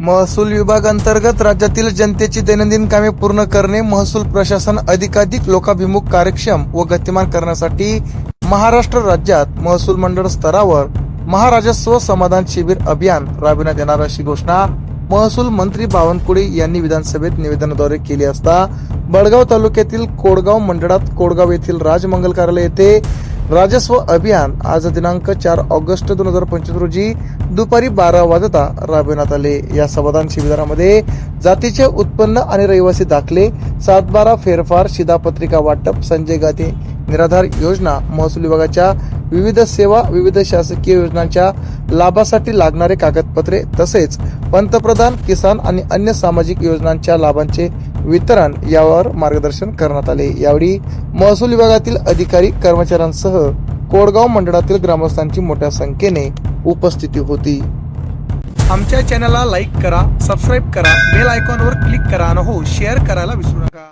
महसूल विभाग अंतर्गत राज्यातील जनतेची दैनंदिन कामे पूर्ण करणे महसूल प्रशासन अधिकाधिक लोकाभिमुख कार्यक्षम व गतिमान करण्यासाठी महाराष्ट्र राज्यात महसूल मंडळ स्तरावर महाराजस्व समाधान शिबिर अभियान राबविण्यात येणार अशी घोषणा महसूल मंत्री बावनकुळे यांनी विधानसभेत निवेदनाद्वारे केली असता. बडगाव तालुक्यातील कोडगाव मंडळात कोडगाव येथील राजमंगल कार्यालय येथे राजस्व अभियान आज दिनांक चार ऑगस्ट दोन हजार पंचवीस रोजी दुपारी बारा वाजता राबविण्यात आले. या समाधान शिबिरामध्ये जातीचे उत्पन्न आणि रहिवासी दाखले सातबारा फेरफार शिधापत्रिका वाटप संजय गांधी निराधार योजना महसूल विभागाच्या विविध सेवा विविध शासकीय योजनांच्या लाभासाठी लागणारे कागदपत्रे तसेच पंतप्रधान किसान आणि अन्य सामाजिक योजनांच्या लाभांचे वितरण यावर मार्गदर्शन करण्यात आले. यावेळी महसूल विभागातील अधिकारी कर्मचाऱ्यांसह कोडगाव मंडळातील ग्रामस्थांची मोठ्या संख्येने उपस्थिती होती. आमच्या चॅनलला लाईक करा सबस्क्राईब करा बेल आयकॉनवर क्लिक करा आणि हो शेअर करायला विसरू नका.